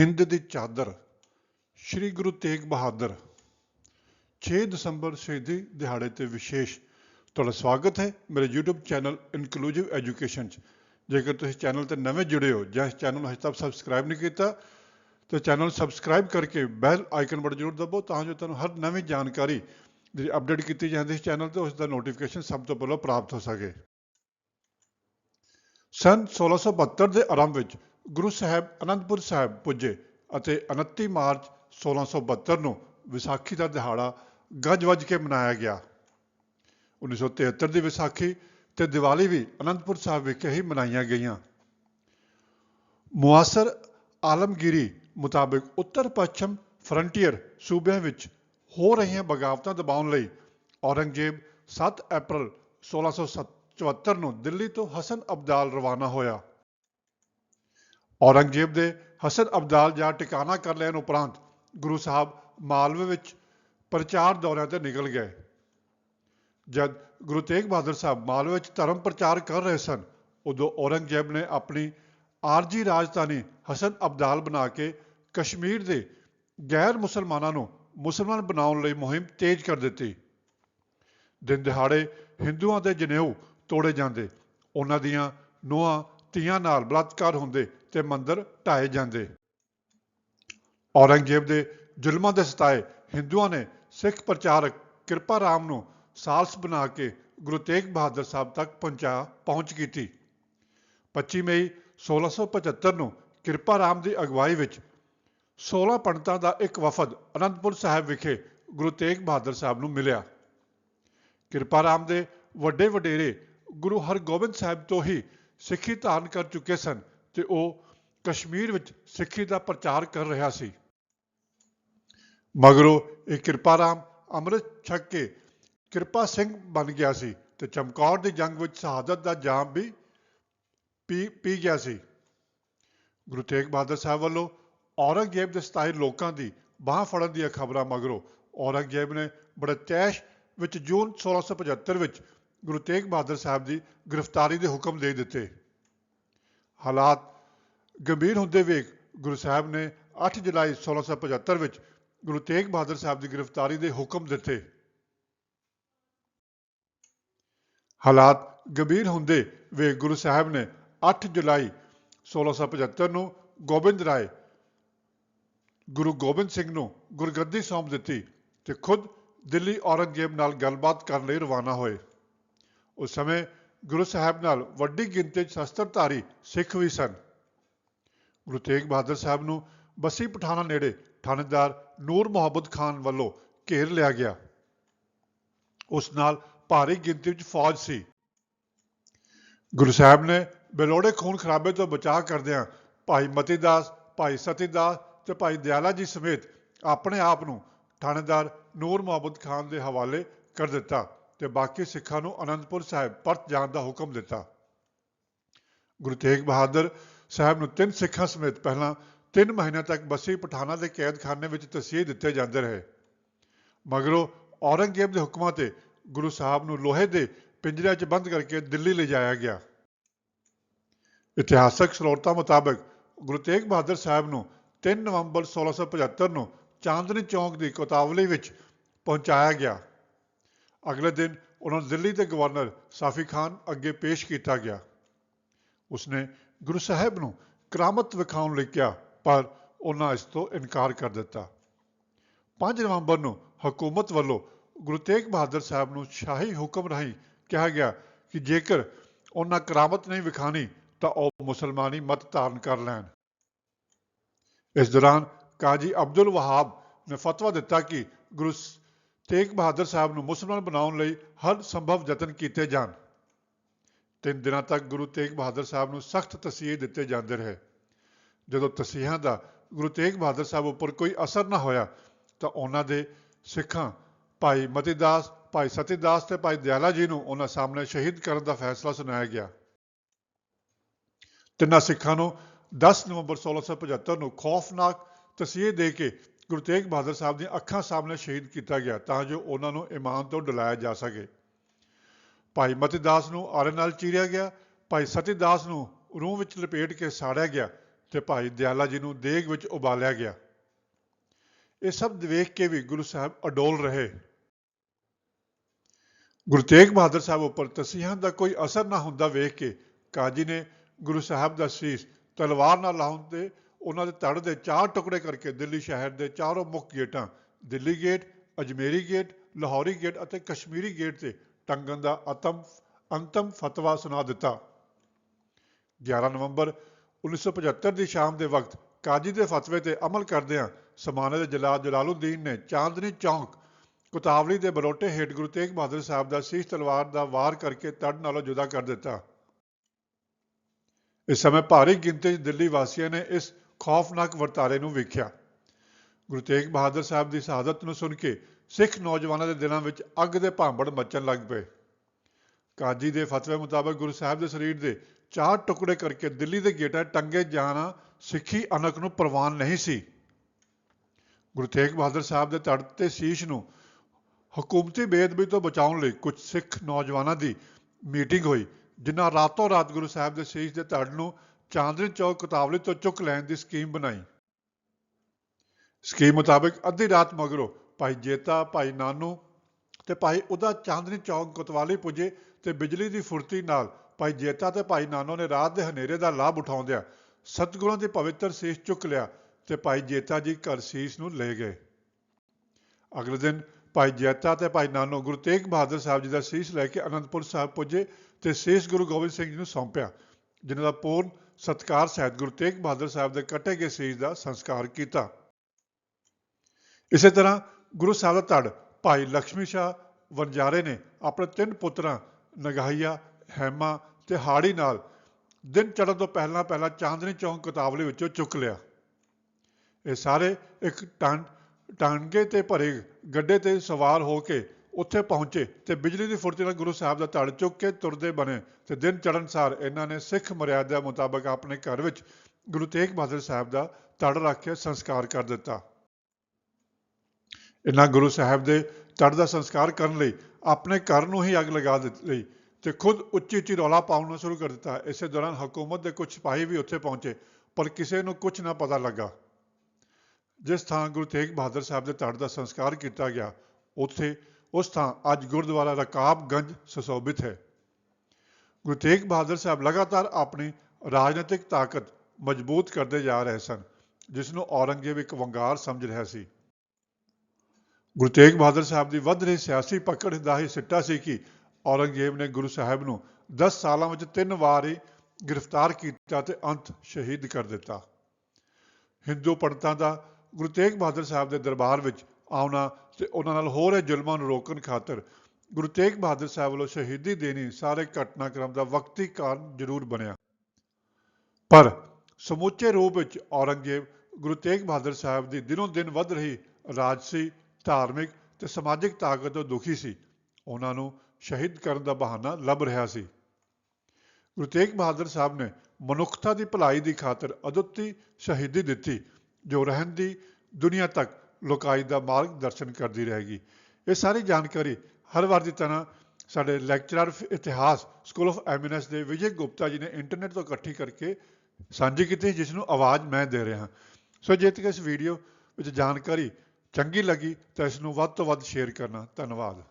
ਹਿੰਦ ਦੀ ਚਾਦਰ, ਸ੍ਰੀ ਗੁਰੂ ਤੇਗ ਬਹਾਦਰ। 6 ਦਸੰਬਰ ਸ਼ਹੀਦੀ ਦਿਹਾੜੇ ਤੇ ਵਿਸ਼ੇਸ਼ ਤੁਹਾਡਾ ਸਵਾਗਤ ਹੈ ਮੇਰੇ YouTube ਚੈਨਲ ਇਨਕਲੂਸਿਵ ਐਜੂਕੇਸ਼ਨ 'ਚ। ਜੇਕਰ ਤੁਸੀਂ ਚੈਨਲ ਤੇ ਨਵੇਂ ਜੁੜੇ ਹੋ ਜਾਂ ਇਸ ਚੈਨਲ ਨੂੰ ਹਜੇ ਤੱਕ ਸਬਸਕ੍ਰਾਈਬ ਨਹੀਂ ਕੀਤਾ, ਤਾਂ ਚੈਨਲ ਸਬਸਕ੍ਰਾਈਬ ਕਰਕੇ ਬੈਲ ਆਈਕਨ ਬਟਨ ਜ਼ਰੂਰ ਦਬਾਓ ਤਾਂ ਜੋ ਤੁਹਾਨੂੰ ਹਰ ਨਵੀਂ ਜਾਣਕਾਰੀ ਜਿਹੜੀ ਅਪਡੇਟ ਕੀਤੀ ਜਾਂਦੀ ਹੈ ਇਸ ਚੈਨਲ ਤੇ, ਉਸ ਦਾ ਨੋਟੀਫਿਕੇਸ਼ਨ ਸਭ ਤੋਂ ਪਹਿਲਾਂ ਪ੍ਰਾਪਤ ਹੋ ਸਕੇ। ਸਨ 1672 ਦੇ ਆਰੰਭ ਵਿੱਚ ਗੁਰੂ ਸਾਹਿਬ ਅਨੰਦਪੁਰ ਸਾਹਿਬ ਪੁੱਜੇ ਅਤੇ 29 ਮਾਰਚ 1672 ਨੂੰ ਵਿਸਾਖੀ ਦਾ ਦਿਹਾੜਾ ਗੱਜ-ਵੱਜ ਕੇ ਮਨਾਇਆ ਗਿਆ। 1973 ਦੀ ਵਿਸਾਖੀ ਤੇ ਦੀਵਾਲੀ ਵੀ ਅਨੰਦਪੁਰ ਸਾਹਿਬ ਵਿਖੇ ਹੀ ਮਨਾਈਆਂ ਗਈਆਂ। ਮੁਆਸਰ ਆਲਮਗੀਰੀ ਮੁਤਾਬਕ ਉੱਤਰ ਪੱਛਮ ਫਰੰਟੀਅਰ ਸੂਬਿਆਂ ਵਿੱਚ ਹੋ ਰਹੀਆਂ ਬਗਾਵਤਾਂ ਦਬਾਉਣ ਲਈ ਔਰੰਗਜ਼ੇਬ 7 ਅਪ੍ਰੈਲ 1674 ਨੂੰ ਦਿੱਲੀ ਤੋਂ ਹਸਨ ਅਬਦਾਲ ਰਵਾਨਾ ਹੋਇਆ। ਔਰੰਗਜ਼ੇਬ ਦੇ ਹਸਨ ਅਬਦਾਲ ਜਾਂ ਟਿਕਾਣਾ ਕਰ ਲੈਣ ਉਪਰੰਤ ਗੁਰੂ ਸਾਹਿਬ ਮਾਲਵੇ ਵਿੱਚ ਪ੍ਰਚਾਰ ਦੌਰਿਆਂ ਤੇ ਨਿਕਲ ਗਏ। ਜਦ ਗੁਰੂ ਤੇਗ ਬਹਾਦਰ ਸਾਹਿਬ ਮਾਲਵੇ ਵਿੱਚ ਧਰਮ ਪ੍ਰਚਾਰ ਕਰ ਰਹੇ ਸਨ, ਉਦੋਂ ਔਰੰਗਜ਼ੇਬ ਨੇ ਆਪਣੀ ਆਰਜੀ ਰਾਜਧਾਨੀ ਹਸਨ ਅਬਦਾਲ ਬਣਾ ਕੇ ਕਸ਼ਮੀਰ ਦੇ ਗੈਰ ਮੁਸਲਮਾਨਾਂ ਨੂੰ ਮੁਸਲਮਾਨ ਬਣਾਉਣ ਲਈ ਮੁਹਿੰਮ ਤੇਜ਼ ਕਰ ਦਿੱਤੀ। ਦਿਨ ਦਿਹਾੜੇ ਹਿੰਦੂਆਂ ਦੇ ਜਨੇਊ ਤੋੜੇ ਜਾਂਦੇ। ਉਹਨਾਂ ਦੀਆਂ ਨੂੰਹਾਂ, ਧੀਆਂ ਨਾਲ ਬਲਾਤਕਾਰ ਹੁੰਦੇ ਤੇ ਮੰਦਰ ਢਾਏ ਜਾਂਦੇ। ਔਰੰਗਜ਼ੇਬ ਦੇ ਜ਼ੁਲਮਾਂ ਦੇ ਸਤਾਏ ਹਿੰਦੂਆਂ ਨੇ ਸਿੱਖ ਪ੍ਰਚਾਰਕ ਕਿਰਪਾ ਰਾਮ ਨੂੰ ਸਾਲਸ ਬਣਾ ਕੇ ਗੁਰੂ ਤੇਗ ਬਹਾਦਰ ਸਾਹਿਬ ਤੱਕ ਪਹੁੰਚਾ, ਪਹੁੰਚ ਕੀਤੀ। 25 ਮਈ 1675 ਨੂੰ ਕਿਰਪਾ ਰਾਮ ਦੀ ਅਗਵਾਈ ਵਿੱਚ 16 ਪੰਡਤਾਂ ਦਾ ਇੱਕ ਵਫਦ ਅਨੰਦਪੁਰ ਸਾਹਿਬ ਵਿਖੇ ਗੁਰੂ ਤੇਗ ਬਹਾਦਰ ਸਾਹਿਬ ਨੂੰ ਮਿਲਿਆ। ਕਿਰਪਾ ਰਾਮ ਦੇ ਵੱਡੇ ਵਡੇਰੇ ਗੁਰੂ ਹਰਗੋਬਿੰਦ ਸਾਹਿਬ ਤੋਂ ਹੀ ਸਿੱਖੀ ਧਾਰਨ ਕਰ ਚੁੱਕੇ ਸਨ। ਤੇ ਉਹ ਕਸ਼ਮੀਰ ਵਿੱਚ ਸਿੱਖੀ ਦਾ ਪ੍ਰਚਾਰ ਕਰ ਰਿਹਾ ਸੀ। ਮਗਰੋਂ ਇਹ ਕਿਰਪਾ ਰਾਮ ਅੰਮ੍ਰਿਤ ਛਕ ਕੇ ਕਿਰਪਾ ਸਿੰਘ ਬਣ ਗਿਆ ਸੀ ਤੇ ਚਮਕੌਰ ਦੀ ਜੰਗ ਵਿੱਚ ਸ਼ਹਾਦਤ ਦਾ ਜਾਮ ਵੀ ਪੀ ਪੀ ਗਿਆ ਸੀ। ਗੁਰੂ ਤੇਗ ਬਹਾਦਰ ਸਾਹਿਬ ਵੱਲੋਂ ਔਰੰਗਜ਼ੇਬ ਦੇ ਸਤਾਏ ਲੋਕਾਂ ਦੀ ਬਾਹ ਫੜਨ ਦੀਆਂ ਖਬਰਾਂ ਮਗਰੋਂ ਔਰੰਗਜ਼ੇਬ ਨੇ ਬੜੇ ਤੈਸ਼ ਵਿੱਚ ਜੂਨ 1675 ਵਿੱਚ ਗੁਰੂ ਤੇਗ ਬਹਾਦਰ ਸਾਹਿਬ ਦੀ ਗ੍ਰਿਫਤਾਰੀ ਦੇ ਹੁਕਮ ਦੇ ਦਿੱਤੇ। ਹਾਲਾਤ ਗੰਭੀਰ ਹੁੰਦੇ ਵੇਖ ਗੁਰੂ ਸਾਹਿਬ ਨੇ 8 ਜੁਲਾਈ 1675 ਵਿੱਚ ਗੁਰੂ ਤੇਗ ਬਹਾਦਰ ਸਾਹਿਬ ਦੀ ਗ੍ਰਿਫਤਾਰੀ ਦੇ ਹੁਕਮ ਦਿੱਤੇ। ਹਾਲਾਤ ਗੰਭੀਰ ਹੁੰਦੇ ਵੇਖ ਗੁਰੂ ਸਾਹਿਬ ਨੇ 8 ਜੁਲਾਈ 1675 ਨੂੰ ਗੋਬਿੰਦ ਰਾਏ, ਗੁਰੂ ਗੋਬਿੰਦ ਸਿੰਘ ਨੂੰ ਗੁਰਗੱਦੀ ਸੌਂਪ ਦਿੱਤੀ ਤੇ ਖੁਦ ਦਿੱਲੀ ਔਰੰਗਜ਼ੇਬ ਨਾਲ ਗੱਲਬਾਤ ਕਰਨ ਲਈ ਰਵਾਨਾ ਹੋਏ। ਉਸ ਸਮੇਂ ਗੁਰੂ ਸਾਹਿਬ ਨਾਲ ਵੱਡੀ ਗਿਣਤੀ 'ਚ ਸ਼ਸਤਰਧਾਰੀ ਸਿੱਖ ਵੀ ਸਨ। ਗੁਰੂ ਤੇਗ ਬਹਾਦਰ ਸਾਹਿਬ ਨੂੰ ਬਸੀ ਪਠਾਣਾ ਨੇੜੇ ਥਾਣੇਦਾਰ ਨੂਰ ਮੁਹੰਮਦ ਖਾਨ ਵੱਲੋਂ ਘੇਰ ਲਿਆ ਗਿਆ। ਉਸ ਨਾਲ ਭਾਰੀ ਗਿਣਤੀ ਵਿੱਚ ਫੌਜ ਸੀ। ਗੁਰੂ ਸਾਹਿਬ ਨੇ ਬੇਲੋੜੇ ਖੂਨ ਖਰਾਬੇ ਤੋਂ ਬਚਾਅ ਕਰਦਿਆਂ ਭਾਈ ਮਤੀਦਾਸ, ਭਾਈ ਸਤੀਦਾਸ ਤੇ ਭਾਈ ਦਿਆਲਾ ਜੀ ਸਮੇਤ ਆਪਣੇ ਆਪ ਨੂੰ ਥਾਣੇਦਾਰ ਨੂਰ ਮੁਹੰਮਦ ਖਾਨ ਦੇ ਹਵਾਲੇ ਕਰ ਦਿੱਤਾ। ਤੇ ਬਾਕੀ ਸਿੱਖਾਂ ਨੂੰ ਅਨੰਦਪੁਰ ਸਾਹਿਬ ਪਰਤ ਜਾਣ ਦਾ ਹੁਕਮ ਦਿੱਤਾ। ਗੁਰੂ ਤੇਗ ਬਹਾਦਰ ਸਾਹਿਬ ਨੂੰ ਤਿੰਨ ਸਿੱਖਾਂ ਸਮੇਤ ਪਹਿਲਾਂ ਤਿੰਨ ਮਹੀਨਿਆਂ ਤੱਕ ਬਸੀ ਪਠਾਣਾ ਦੇ ਕੈਦਖਾਨੇ ਵਿੱਚ ਤਸੀਹੇ ਦਿੱਤੇ ਜਾਂਦੇ ਰਹੇ। ਮਗਰੋਂ ਔਰੰਗਜ਼ੇਬ ਦੇ ਹੁਕਮਾਂ ਤੇ ਗੁਰੂ ਸਾਹਿਬ ਨੂੰ ਲੋਹੇ ਦੇ ਪਿੰਜਰੇ 'ਚ ਬੰਦ ਕਰਕੇ ਦਿੱਲੀ ਲਿਜਾਇਆ ਗਿਆ। ਇਤਿਹਾਸਕ ਸਰੋਤਾਂ ਮੁਤਾਬਕ ਗੁਰੂ ਤੇਗ ਬਹਾਦਰ ਸਾਹਿਬ ਨੂੰ 3 ਨਵੰਬਰ 1675 ਨੂੰ ਚਾਂਦਨੀ ਚੌਂਕ ਦੀ ਕੋਤਾਵਲੀ ਵਿੱਚ ਪਹੁੰਚਾਇਆ ਗਿਆ। ਅਗਲੇ ਦਿਨ ਉਹਨਾਂ ਨੂੰ ਦਿੱਲੀ ਦੇ ਗਵਰਨਰ ਸਾਫੀ ਖਾਨ ਅੱਗੇ ਪੇਸ਼ ਕੀਤਾ ਗਿਆ। ਉਸਨੇ ਗੁਰੂ ਸਾਹਿਬ ਨੂੰ ਕਰਾਮਤ ਵਿਖਾਉਣ ਲਈ ਕਿਹਾ, ਪਰ ਉਹਨਾਂ ਇਸ ਤੋਂ ਇਨਕਾਰ ਕਰ ਦਿੱਤਾ। 5 ਨਵੰਬਰ ਨੂੰ ਹਕੂਮਤ ਵੱਲੋਂ ਗੁਰੂ ਤੇਗ ਬਹਾਦਰ ਸਾਹਿਬ ਨੂੰ ਸ਼ਾਹੀ ਹੁਕਮ ਰਾਹੀਂ ਕਿਹਾ ਗਿਆ ਕਿ ਜੇਕਰ ਉਹਨਾਂ ਕਰਾਮਤ ਨਹੀਂ ਵਿਖਾਣੀ, ਤਾਂ ਉਹ ਮੁਸਲਮਾਨੀ ਮਤ ਧਾਰਨ ਕਰ ਲੈਣ। ਇਸ ਦੌਰਾਨ ਕਾਜੀ ਅਬਦੁਲ ਵਹਾਬ ਨੇ ਫਤਵਾ ਦਿੱਤਾ ਕਿ ਗੁਰੂ ਤੇਗ ਬਹਾਦਰ ਸਾਹਿਬ ਨੂੰ ਮੁਸਲਮਾਨ ਬਣਾਉਣ ਲਈ ਹਰ ਸੰਭਵ ਯਤਨ ਕੀਤੇ ਜਾਣ। ਤਿੰਨ ਦਿਨਾਂ ਤੱਕ ਗੁਰੂ ਤੇਗ ਬਹਾਦਰ ਸਾਹਿਬ ਨੂੰ ਸਖਤ ਤਸੀਹੇ ਦਿੱਤੇ ਜਾਂਦੇ ਰਹੇ। ਜਦੋਂ ਤਸੀਹਾਂ ਦਾ ਗੁਰੂ ਤੇਗ ਬਹਾਦਰ ਸਾਹਿਬ ਉੱਪਰ ਕੋਈ ਅਸਰ ਨਾ ਹੋਇਆ, ਤਾਂ ਉਹਨਾਂ ਦੇ ਸਿੱਖਾਂ ਭਾਈ ਮਤੀਦਾਸ, ਭਾਈ ਸਤੀਦਾਸ ਤੇ ਭਾਈ ਦਿਆਲਾ ਜੀ ਨੂੰ ਉਹਨਾਂ ਸਾਹਮਣੇ ਸ਼ਹੀਦ ਕਰਨ ਦਾ ਫੈਸਲਾ ਸੁਣਾਇਆ ਗਿਆ। ਤਿੰਨਾਂ ਸਿੱਖਾਂ ਨੂੰ 10 ਨਵੰਬਰ 1675 ਨੂੰ ਖੌਫਨਾਕ ਤਸੀਹੇ ਦੇ ਕੇ ਗੁਰੂ ਤੇਗ ਬਹਾਦਰ ਸਾਹਿਬ ਦੀਆਂ ਅੱਖਾਂ ਸਾਹਮਣੇ ਸ਼ਹੀਦ ਕੀਤਾ ਗਿਆ ਤਾਂ ਜੋ ਉਹਨਾਂ ਨੂੰ ਇਮਾਨ ਤੋਂ ਡਲਾਇਆ ਜਾ ਸਕੇ। ਭਾਈ ਮਤੀਦਾਸ ਨੂੰ ਆਰੇ ਨਾਲ ਚੀਰਿਆ ਗਿਆ, ਭਾਈ ਸਤੀਦਾਸ ਨੂੰ ਰੂਹ ਵਿੱਚ ਲਪੇਟ ਕੇ ਸਾੜਿਆ ਗਿਆ ਤੇ ਭਾਈ ਦਿਆਲਾ ਜੀ ਨੂੰ ਦੇਗ ਵਿੱਚ ਉਬਾਲਿਆ ਗਿਆ। ਇਹ ਸਭ ਵੇਖ ਕੇ ਵੀ ਗੁਰੂ ਸਾਹਿਬ ਅਡੋਲ ਰਹੇ। ਗੁਰੂ ਤੇਗ ਬਹਾਦਰ ਸਾਹਿਬ ਉੱਪਰ ਤਸੀਹਾਂ ਦਾ ਕੋਈ ਅਸਰ ਨਾ ਹੁੰਦਾ ਵੇਖ ਕੇ ਕਾਜੀ ਨੇ ਗੁਰੂ ਸਾਹਿਬ ਦਾ ਸੀਸ ਤਲਵਾਰ ਨਾਲ ਲਾਉਣ ਤੇ ਉਹਨਾਂ ਦੇ ਧੜ ਦੇ ਚਾਰ ਟੁਕੜੇ ਕਰਕੇ ਦਿੱਲੀ ਸ਼ਹਿਰ ਦੇ ਚਾਰੋਂ ਮੁੱਖ ਗੇਟਾਂ, Delhi gate, Ajmeri gate, Lahori gate ਅਤੇ ਕਸ਼ਮੀਰੀ ਗੇਟ ਤੇ ਟੰਗਣ ਦਾ ਅਤਮ, ਅੰਤਮ ਫਤਵਾ ਸੁਣਾ ਦਿੱਤਾ। 11 ਨਵੰਬਰ 1975 ਦੀ ਸ਼ਾਮ ਦੇ ਵਕਤ ਕਾਜੀ ਦੇ ਫਤਵੇ ਤੇ ਅਮਲ ਕਰਦਿਆਂ ਸਮਾਨੇ ਦੇ ਜਲਾਦ ਜਲਾਲਉদ্ਦੀਨ ਨੇ ਚਾਂਦਨੀ ਚੌਂਕ, ਕੁਤਾਵਲੀ ਦੇ ਬਰੋਟੇ ਹੇਠ ਗੁਰੂ ਤੇਗ ਬਹਾਦਰ ਸਾਹਿਬ ਦਾ ਸੀਸ ਤਲਵਾਰ ਦਾ ਵਾਰ ਕਰਕੇ ਤੜ ਨਾਲੋਂ ਜੁਦਾ ਕਰ ਦਿੱਤਾ। ਇਸ ਸਮੇਂ ਭਾਰੀ ਗਿਣਤੀ 'ਚ ਦਿੱਲੀ ਵਾਸੀਆਂ ਨੇ ਇਸ ਖੌਫਨਾਕ ਵਰਤਾਰੇ ਨੂੰ ਵੇਖਿਆ। ਗੁਰੂ ਤੇਗ ਬਹਾਦਰ ਸਾਹਿਬ ਦੀ ਸ਼ਹਾਦਤ ਨੂੰ ਸੁਣ ਕੇ ਸਿੱਖ ਨੌਜਵਾਨਾਂ ਦੇ ਦਿਲਾਂ ਵਿੱਚ ਅੱਗ ਦੇ ਭਾਂਬੜ ਮੱਚਣ ਲੱਗ ਪਏ। ਕਾਜੀ ਦੇ ਫਤਵੇ ਮੁਤਾਬਕ ਗੁਰੂ ਸਾਹਿਬ ਦੇ ਸਰੀਰ ਦੇ ਚਾਰ ਟੁਕੜੇ ਕਰਕੇ ਦਿੱਲੀ ਦੇ ਗੇਟਾਂ ਟੰਗੇ ਜਾਣਾ ਸਿੱਖੀ ਅਨਕ ਨੂੰ ਪ੍ਰਵਾਨ ਨਹੀਂ ਸੀ। ਗੁਰੂ ਤੇਗ ਬਹਾਦਰ ਸਾਹਿਬ ਦੇ ਤੜ ਤੇ ਸ਼ੀਸ਼ ਨੂੰ ਹਕੂਮਤੀ ਬੇਅਦਬੀ ਤੋਂ ਬਚਾਉਣ ਲਈ ਕੁਝ ਸਿੱਖ ਨੌਜਵਾਨਾਂ ਦੀ ਮੀਟਿੰਗ ਹੋਈ ਜਿਨ੍ਹਾਂ ਰਾਤੋਂ ਰਾਤ ਗੁਰੂ ਸਾਹਿਬ ਦੇ ਸ਼ੀਸ਼ ਦੇ ਤੜ ਨੂੰ ਚਾਂਦਨੀ ਚੌਕ ਕੁਤਾਵਲੀ ਤੋਂ ਚੁੱਕ ਲੈਣ ਦੀ ਸਕੀਮ ਬਣਾਈ। ਸਕੀਮ ਮੁਤਾਬਕ ਅੱਧੀ ਰਾਤ ਮਗਰੋਂ ਭਾਈ ਜੇਤਾ, ਭਾਈ ਨਾਨੂ ਤੇ ਭਾਈ ਉਹਦਾ ਚਾਂਦਨੀ ਚੌਕ ਕੋਤਵਾਲੀ ਪੁੱਜੇ ਤੇ ਬਿਜਲੀ ਦੀ ਫੁਰਤੀ ਨਾਲ ਭਾਈ ਜੇਤਾ ਤੇ ਭਾਈ ਨਾਨੋ ਨੇ ਰਾਤ ਦੇ ਹਨੇਰੇ ਦਾ ਲਾਭ ਉਠਾਉਂਦਿਆਂ ਸਤਿਗੁਰਾਂ ਦੇ ਪਵਿੱਤਰ ਸੀਸ ਚੁੱਕ ਲਿਆ ਤੇ ਭਾਈ ਜੇਤਾ ਜੀ ਘਰ ਸੀਸ ਨੂੰ ਲੈ ਗਏ। ਅਗਲੇ ਦਿਨ ਭਾਈ ਜੇਤਾ ਤੇ ਭਾਈ ਨਾਨੋ ਗੁਰੂ ਤੇਗ ਬਹਾਦਰ ਸਾਹਿਬ ਜੀ ਦਾ ਸੀਸ ਲੈ ਕੇ ਅਨੰਦਪੁਰ ਸਾਹਿਬ ਪੁੱਜੇ ਤੇ ਸੀਸ ਗੁਰੂ ਗੋਬਿੰਦ ਸਿੰਘ ਜੀ ਨੂੰ ਸੌਂਪਿਆ, ਜਿਨ੍ਹਾਂ ਦਾ ਪੂਰਨ ਸਤਕਾਰ ਸਹਿਤ ਗੁਰੂ ਤੇਗ ਬਹਾਦਰ ਸਾਹਿਬ ਦੇ ਕੱਟੇ ਗਏ ਸੀਸ ਦਾ ਸੰਸਕਾਰ ਕੀਤਾ। ਇਸੇ ਤਰ੍ਹਾਂ ਗੁਰੂ ਸਾਹਿਬ ਦਾ ਧੜ ਭਾਈ ਲక్ష్ਮੀ ਸ਼ਾਹ ਵਣਜਾਰੇ ਨੇ ਆਪਣੇ ਤਿੰਨ ਪੁੱਤਰਾਂ ਨਗਾਹੀਆ, ਹੈਮਾ ਤੇ ਹਾੜੀ ਨਾਲ ਦਿਨ ਚੜ੍ਹਨ ਤੋਂ ਪਹਿਲਾਂ ਪਹਿਲਾਂ ਚਾਂਦਨੀ ਚੌਂਕ ਕਿਤਾਬਲੇ ਵਿੱਚੋਂ ਚੁੱਕ ਲਿਆ। ਇਹ ਸਾਰੇ ਇੱਕ ਟਾਂ ਟਾਂਗੇ ਤੇ ਭਰੇ ਗੱਡੇ ਤੇ ਸਵਾਰ ਹੋ ਕੇ ਉੱਥੇ ਪਹੁੰਚੇ ਤੇ ਬਿਜਲੀ ਦੀ ਫੁਰਤੀ ਨਾਲ ਗੁਰੂ ਸਾਹਿਬ ਦਾ ਧੜ ਚੁੱਕ ਕੇ ਤੁਰਦੇ ਬਣੇ ਤੇ ਦਿਨ ਚੜਨ ਸਾਰ ਇਹਨਾਂ ਨੇ ਸਿੱਖ ਮਰਿਆਦਾ ਮੁਤਾਬਕ ਆਪਣੇ ਘਰ ਵਿੱਚ ਗੁਰੂ ਤੇਗ ਬਹਾਦਰ ਸਾਹਿਬ ਦਾ ਧੜ ਰੱਖ ਕੇ ਸੰਸਕਾਰ ਕਰ ਦਿੱਤਾ। ਇਹਨਾਂ ਗੁਰੂ ਸਾਹਿਬ ਦੇ ਤੜ ਦਾ ਸੰਸਕਾਰ ਕਰਨ ਲਈ ਆਪਣੇ ਘਰ ਨੂੰ ਹੀ ਅੱਗ ਲਗਾ ਦਿੱਤੀ ਲਈ ਤੇ ਖੁਦ ਉੱਚੀ ਉੱਚੀ ਰੌਲਾ ਪਾਉਣਾ ਸ਼ੁਰੂ ਕਰ ਦਿੱਤਾ। ਇਸੇ ਦੌਰਾਨ ਹਕੂਮਤ ਦੇ ਕੁਝ ਸਿਪਾਹੀ ਵੀ ਉੱਥੇ ਪਹੁੰਚੇ, ਪਰ ਕਿਸੇ ਨੂੰ ਕੁਝ ਨਾ ਪਤਾ ਲੱਗਾ। ਜਿਸ ਥਾਂ ਗੁਰੂ ਤੇਗ ਬਹਾਦਰ ਸਾਹਿਬ ਦੇ ਤੜ ਦਾ ਸੰਸਕਾਰ ਕੀਤਾ ਗਿਆ, ਉੱਥੇ ਉਸ ਥਾਂ ਅੱਜ ਗੁਰਦੁਆਰਾ ਰਕਾਬਗੰਜ ਸੁਸ਼ੋਭਿਤ ਹੈ। ਗੁਰੂ ਤੇਗ ਬਹਾਦਰ ਸਾਹਿਬ ਲਗਾਤਾਰ ਆਪਣੀ ਰਾਜਨੀਤਿਕ ਤਾਕਤ ਮਜ਼ਬੂਤ ਕਰਦੇ ਜਾ ਰਹੇ ਸਨ ਜਿਸ ਨੂੰ ਔਰੰਗਜ਼ੇਬ ਇੱਕ ਵੰਗਾਰ ਸਮਝ ਰਿਹਾ ਸੀ। ਗੁਰੂ ਤੇਗ ਬਹਾਦਰ ਸਾਹਿਬ ਦੀ ਵੱਧ ਰਹੀ ਸਿਆਸੀ ਪਕੜ ਦਾ ਹੀ ਸਿੱਟਾ ਸੀ ਕਿ ਔਰੰਗਜ਼ੇਬ ਨੇ ਗੁਰੂ ਸਾਹਿਬ ਨੂੰ 10 ਸਾਲਾਂ ਵਿੱਚ ਤਿੰਨ ਵਾਰ ਹੀ ਗ੍ਰਿਫਤਾਰ ਕੀਤਾ ਤੇ ਅੰਤ ਸ਼ਹੀਦ ਕਰ ਦਿੱਤਾ। ਹਿੰਦੂ ਪੰਡਤਾਂ ਦਾ ਗੁਰੂ ਤੇਗ ਬਹਾਦਰ ਸਾਹਿਬ ਦੇ ਦਰਬਾਰ ਵਿੱਚ ਆਉਣਾ ਤੇ ਉਹਨਾਂ ਨਾਲ ਹੋ ਰਹੇ ਜ਼ੁਲਮਾਂ ਨੂੰ ਰੋਕਣ ਖਾਤਰ ਗੁਰੂ ਤੇਗ ਬਹਾਦਰ ਸਾਹਿਬ ਵੱਲੋਂ ਸ਼ਹੀਦੀ ਦੇਣੀ ਸਾਰੇ ਘਟਨਾਕ੍ਰਮ ਦਾ ਵਕਤੀ ਕਾਰਨ ਜ਼ਰੂਰ ਬਣਿਆ। ਪਰ ਸਮੁੱਚੇ ਰੂਪ ਵਿੱਚ ਔਰੰਗਜ਼ੇਬ ਗੁਰੂ ਤੇਗ ਬਹਾਦਰ ਸਾਹਿਬ ਦੀ ਦਿਨੋਂ ਦਿਨ ਵੱਧ ਰਹੀ ਰਾਜਸੀ ਧਾਰਮਿਕ ਤੇ ਸਮਾਜਿਕ ਤਾਕਤ ਤੋਂ ਦੁਖੀ ਸੀ। ਉਹਨਾਂ ਨੂੰ ਸ਼ਹੀਦ ਕਰਨ ਦਾ ਬਹਾਨਾ ਲੱਭ ਰਿਹਾ ਸੀ। ਗੁਰੂ ਤੇਗ ਬਹਾਦਰ ਸਾਹਿਬ ਨੇ ਮਨੁੱਖਤਾ ਦੀ ਭਲਾਈ ਦੀ ਖਾਤਰ ਅਦੁੱਤੀ ਸ਼ਹੀਦੀ ਦਿੱਤੀ, ਜੋ ਰਹਿਣ ਦੀ ਦੁਨੀਆ ਤੱਕ ਲੋਕਾਈ ਦਾ ਮਾਰਗ ਦਰਸ਼ਨ ਕਰਦੀ ਰਹੇਗੀ। ਇਹ ਸਾਰੀ ਜਾਣਕਾਰੀ ਹਰ ਵਾਰ ਦੀ ਤਰ੍ਹਾਂ ਸਾਡੇ ਲੈਕਚਰਰ ਇਤਿਹਾਸ ਸਕੂਲ ਆਫ ਐਮਿਨੈਂਸ ਦੇ ਵਿਜੇ ਗੁਪਤਾ ਜੀ ਨੇ ਇੰਟਰਨੈਟ ਤੋਂ ਇਕੱਠੀ ਕਰਕੇ ਸਾਂਝੀ ਕੀਤੀ, ਜਿਸ ਨੂੰ ਆਵਾਜ਼ ਮੈਂ ਦੇ ਰਿਹਾ ਸੋ ਜੇ ਤੱਕ ਇਸ ਵੀਡੀਓ ਵਿੱਚ ਜਾਣਕਾਰੀ ਚੰਗੀ ਲੱਗੀ ਤਾਂ ਇਸ ਨੂੰ ਵੱਧ ਤੋਂ ਵੱਧ ਸ਼ੇਅਰ ਕਰਨਾ। ਧੰਨਵਾਦ।